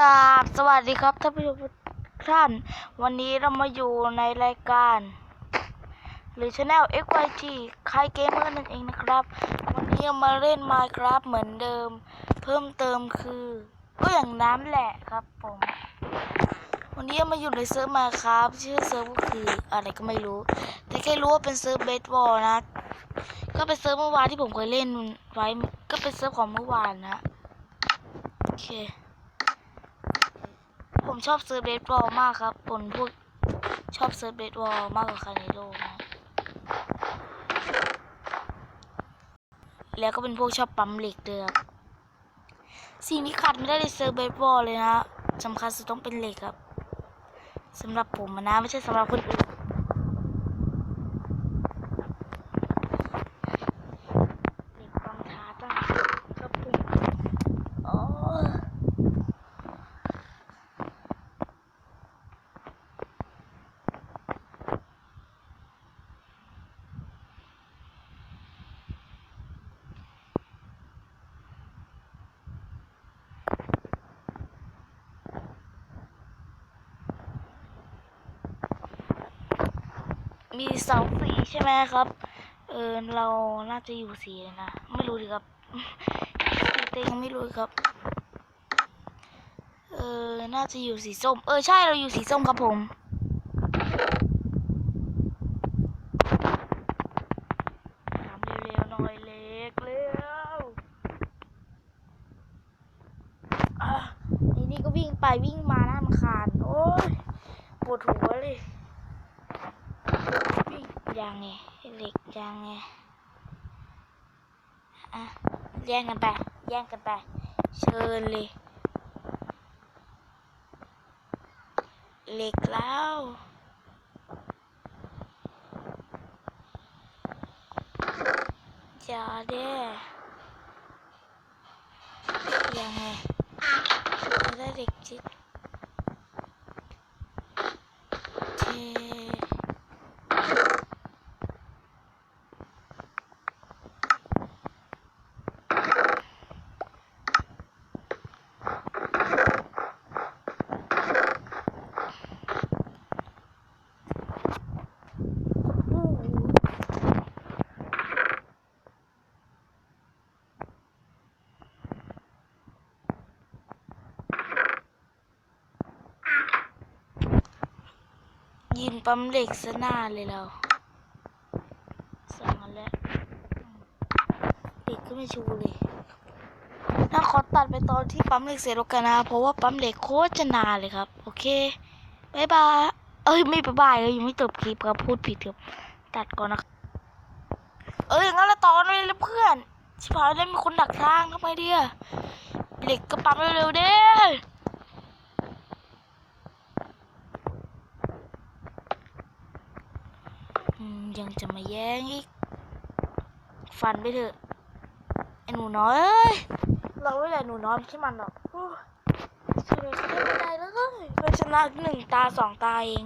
ครับสวัสดีครับท่านผู้ชมทุกท่าน วันนี้เรามาอยู่ในรายการ หรือ Channel XYG ใครเกมเมอร์นั่นเองนะครับ วันนี้มาเล่น Minecraft เหมือนเดิม เพิ่มเติมคือ ก็อย่างนั้นแหละครับผม วันนี้มาอยู่ในเซิร์ฟ Minecraft ชื่อเซิร์ฟก็คืออะไรก็ไม่รู้ แต่แค่รู้ว่าเป็นเซิร์ฟเบสบอลนะ ก็เป็นเซิร์ฟเมื่อวานที่ผมเคยเล่นไว้ก็เป็นเซิร์ฟของเมื่อวานนะโอเค ผมชอบเซิร์ฟเบสบอลมากครับผมพวกชอบเซิร์ฟเบสบอลมากกว่าใครในโลกนะแล้วก็เป็นพวกชอบปั๊มเหล็กเดือบสิ่งที่ขาดไม่ได้ในเซิร์ฟเบสบอลเลยนะสำคัญสุดต้องเป็นเหล็กครับสำหรับผมนะ ไม่ใช่สำหรับคนอื่นเหล็กปั๊มท้าตั้งครับผมโอ้ย มีสองสีใช่ไหมครับ เออเราน่าจะอยู่สีเลยนะ ไม่รู้ดิครับเต็งไม่รู้ครับ เออน่าจะอยู่สีส้ม เออใช่เราอยู่สีส้มครับผม ทำเร็วๆหน่อยเล็กเร็วอะไอ้นี่ก็วิ่งไปวิ่งมาน่ารำคาญโอ้ยปวดหัวเลยวิ่ง ยังไงเหล็กยังไงอะแย่งกันไปแย่งกันไปเชิญเลยเหล็กแล้วอย่าเด้ยังไงได้เหล็กจิตเท ยินปั๊มเหล็กซะหน้าเลยเราสองอันแล้วเหล็กก็ไม่ชูเลยน่าขอตัดไปตอนที่ปั๊มเหล็กเสร็จแล้วกันนะเพราะว่าปั๊มเหล็กโคตรจะนานเลยครับ โอเคบายบายเอ้ยไม่บายบายเลยยังไม่จบคลิปครับพูดผิดครับตัดก่อนนะเอ้ยงั้นเราต่อนเลยเลยเพื่อนชิบหายแล้วมีคนดักทางทำไมเดียเหล็กก็ปั๊มเร็วๆเด้ อืม ยังจะมาแย่งอีก ฟันไปเถอะไอ้หนูน้อยเราไม่ใช่หนูน้อยไม่มันหรอกโอ้ยเฉยไม่ได้เลยเราชนะหนึ่งตาสองตาเอง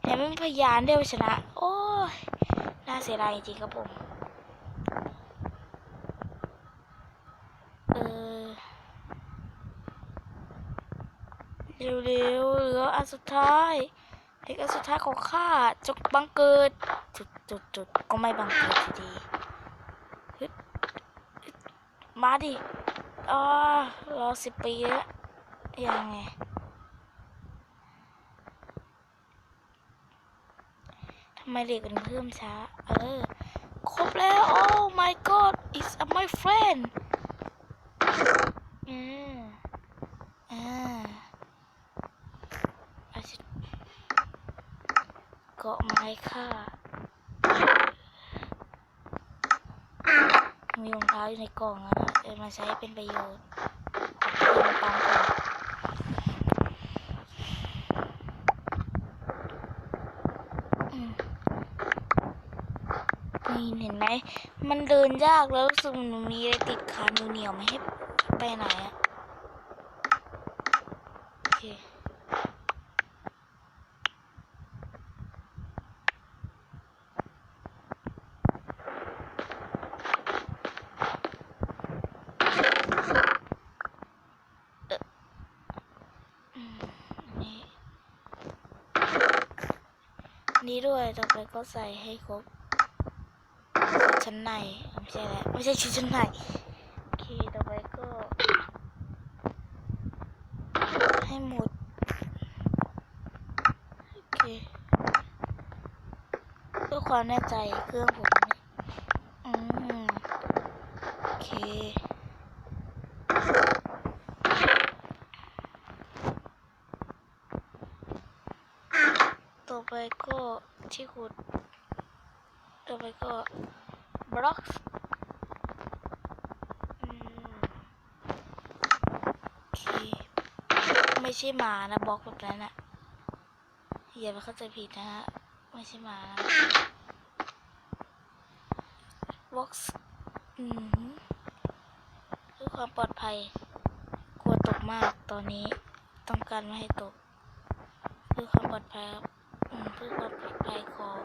แถมไม่มีพยานได้วยว่าชนะ โอ้ยน่าเสียดายจริงครับผมเออเร็วๆเหลืออันสุดท้าย อกอันสุดท้ายของข้าจะบังเกิดจุดจุดจุดก็ไม่บังเกิดทีดีมาดิอ๋อรอสิบปีแล้วยังไงทำไมเด็กมันเพิ่มช้า เออ ครบแล้ว โอ้ my god it's my friend อืมอ่าอาจจะ เกาะไม้ค่ะ มีรองเท้าอยู่ใน กล่องนะเอามาใช้เป็นประโยชน์ขอบคุณปังก่อนอืมนี่เห็นไหม มันเดินยากแล้วรู้สึกมันมีอะไรติดขาเหนียวๆไม่ให้ไปไหนอะโอเค นี้ ด้วยต่อไปก็ใส่ให้ครบชั้นในไม่ใช่แล้วไม่ใช่ชุดชั้นในโอเคต่อไปก็ให้หมดโอเคเพื่อความแน่ใจเครื่องผมอืมโอเค ไปก็ที่ขุดต่อไปก็บล็อกอืมโอเคไม่ใช่หมานะบล็อกแบบนั้นอะอย่าไปเข้าใจผิดนะฮะไม่ใช่หมานะบล็อกอืมเพื่อความปลอดภัยกลัวตกมากตอนนี้ต้องการไม่ให้ตกเพื่อความปลอดภัยครับ เพื่อความปลอดภัยของ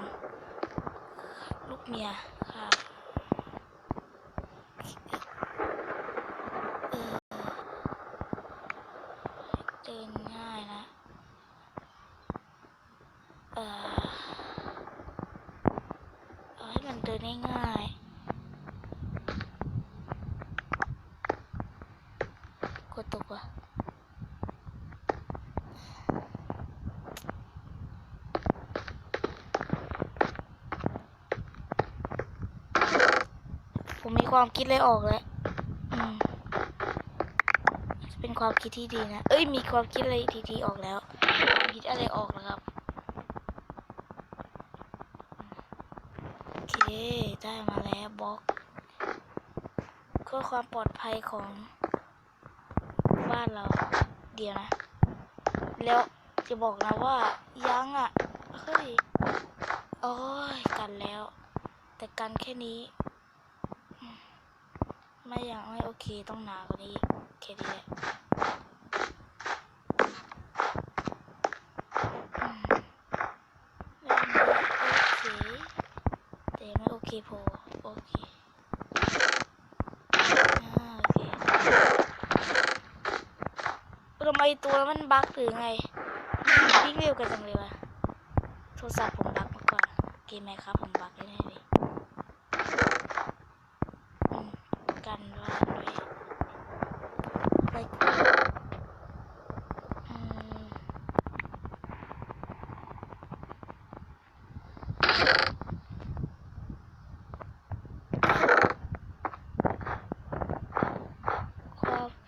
ลูกเมียค่ะเออเดินง่ายนะ เออเอาให้มันเดินง่ายๆกดตกว่ะ ผมมีความคิดเลยออกแล้วเป็นความคิดที่ดีนะ เอ้ย มีความคิดอะไรดีๆออกแล้วความคิดอะไรออกแล้วครับ โอเค ได้มาแล้วบล็อกเพื่อความปลอดภัยของบ้านเรา เดี๋ยวนะ แล้วจะบอกนะว่ายังอะ เฮ้ย โอ้ย กันแล้ว แต่กันแค่นี้ ไม่อยากไม่โอเคต้องหนากว่านี้แค่นี้แหละโอเคแต่ไม่โอเคพอโอเคอ่าโอเคทำไมตัวมันบั๊กหรือไงวิ่งเร็วกันจังเลยวะโทรศัพท์ผมบั๊กมากกว่าเกมไหมครับผมบั๊กแน่เลย อืมกันว่านด้วยไปอืม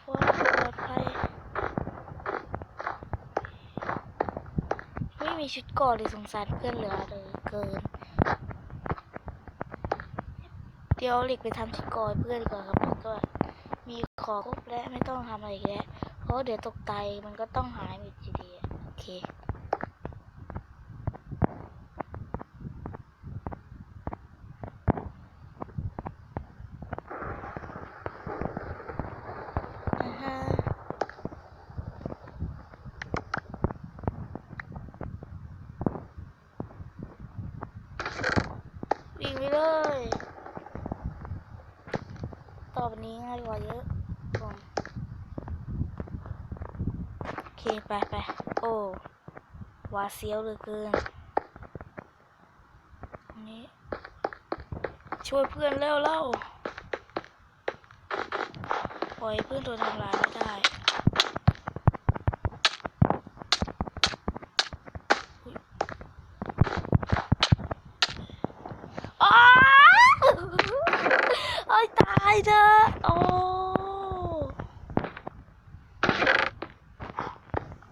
ความปลอดภัยไม่มี ชุดก่อเลยสงสารเพื่อนเหลือเลยเกิน เดี๋ยวเหล็กไปทำชุดก่อเพื่อนก่อนครับแล้วก็มีของครบและไม่ต้องทำอะไรแล้วเพราะเดี๋ยวตกไตมันก็ต้องหายไปทีเดียวโอเคอ่าฮะวิ่งไปเลย ต่อไปนี้ง่ายกว่าเยอะผมโอเค ไปไปโอ้วาเซียวเหลือเกินนนี้ ช่วยเพื่อนเร็วเล่าปล่อยเพื่อนโดนทำร้ายไม่ได้อุ๊ยอ้าวโอ้ยตายเถอะโอ้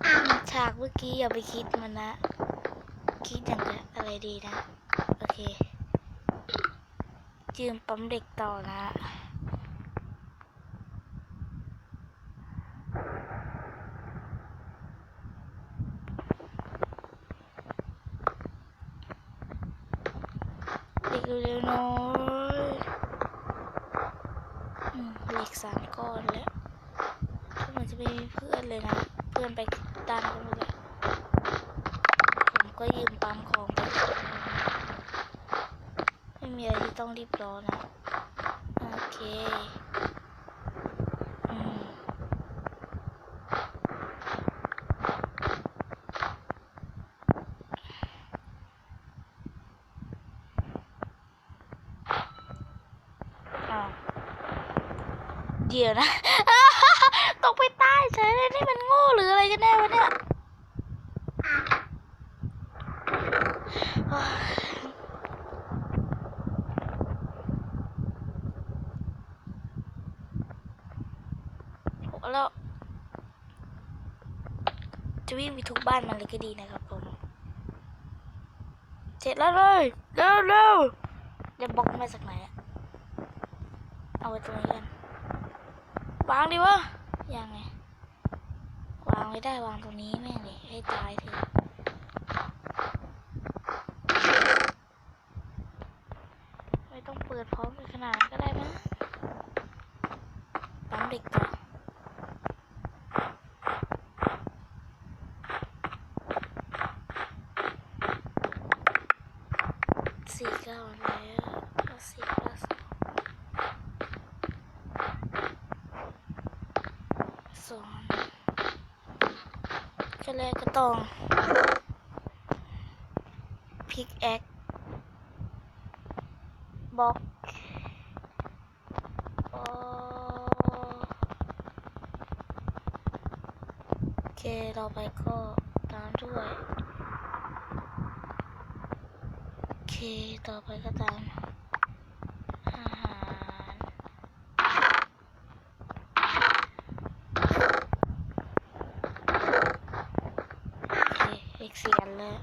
อืมฉากเมื่อกี้อย่าไปคิดมันนะ คิดอย่างอะไรดีนะ โอเค ยืมปั๊มเด็กต่อนะเด็กเร็วๆน้อยเหล็กสามก้อนแล้วมันจะไม่มีเพื่อนเลยนะ เพื่อนไปตานกันเลยผมก็ยืมปั๊มของไปไม่มีอะไรที่ต้องรีบร้อนนะโอเคเดี๋ยวนะ ตกไปใต้เฉยเลยนี่มันโง่หรืออะไรกันแน่วะเนี่ยแล้วจะวิ่งไปทุกบ้านมันเลยก็ดีนะครับผมเสร็จแล้วเลยเร็วเร็วจะบล็อกมาจากไหนอะเอาไว้ตรงนี้กันวางดิวะ ยังไง วางไม่ได้วางตรงนี้แม่งเลยให้ตายเถอะไม่ต้องเปิดพร้อมกันขนาดนั้นก็ได้มั้งปั๊มเด็กก่อนสี่เก้าแล้วเก้าสี่เก้าสองสองก็ แรกก็ต้องพิกแอคบล็อกโออเคต่อไปก็ตามด้วย โอเค ต่อไปก็ตามอาหารโอเคอีกเสียนเลย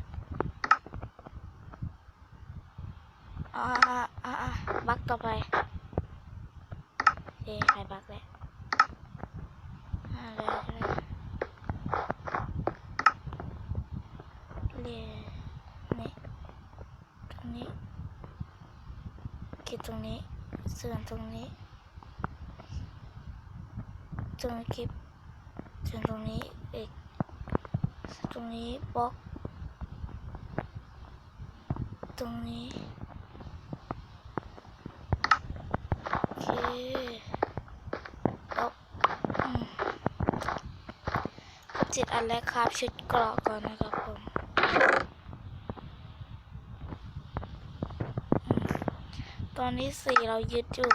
อ่าอ่าอ่าอ่าบักต่อไปโอเคใครบักเลยอ่าเลยเลยเรียนี่ ตรง นี้คิดตรงนี้ส่วนตรงนี้ตรงนี้คลิปส่วนตรงนี้อีกตรงนี้บล็อก ตรงนี้โอเคเอาอืมครบเจ็ดอันแล้วครับ ชุดเกราะก่อนนะครับผม ต อนนี้สี่เรายึดอยู่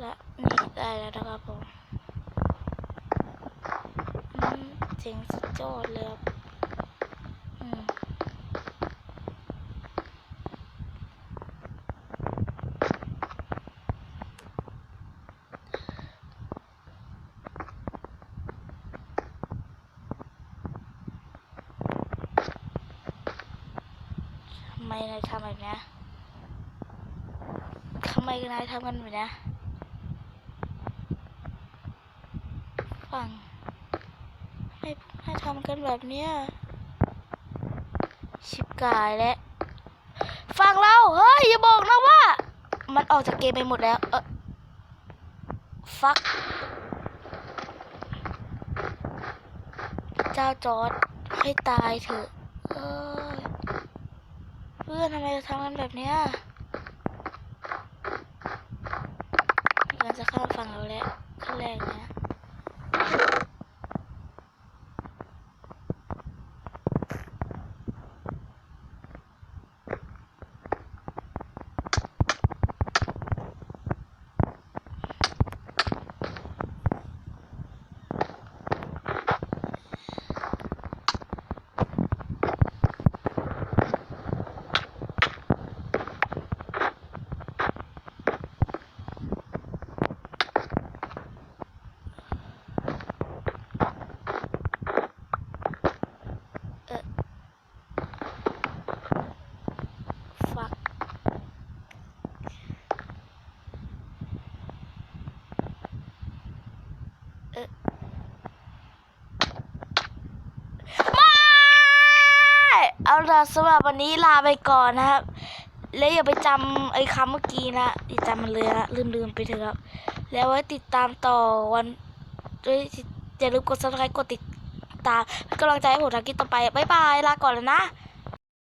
และนี่ได้แล้วนะครับผมอืมเจ๋งสุดยอดเลยครับอืมทำไมนายทำแบบนี้ทำไมนายทำกันแบบนี้ฟังให้ให้ทำกันแบบเนี้ยชิบกายแล้วฟังเราเฮ้ยอย่าบอกนะว่า มันออกจากเกมไปหมดแล้ว เออฟักเจ้าจอร์ดให้ตายเถอะ พื่อนทำไมจะทำกันแบบเนี้ยเราจะข้ามฝั่งเราแล้วขั้นแรกนะฟักเออไม่เอาล่ะ สำหรับวันนี้ลาไปก่อนนะครับ แล้วอย่าไปจำไอ้คำเมื่อกี้นะอย่าจำมันเลยนะลืมๆไปเถอะครับ แล้วไว้ติดตามต่อวันด้วยอย่าลืมกด subscribe กดติดตามเป็นกำลังใจให้ผมทำคลิปต่อไป บ๊ายบาย ลาก่อนแล้วนะ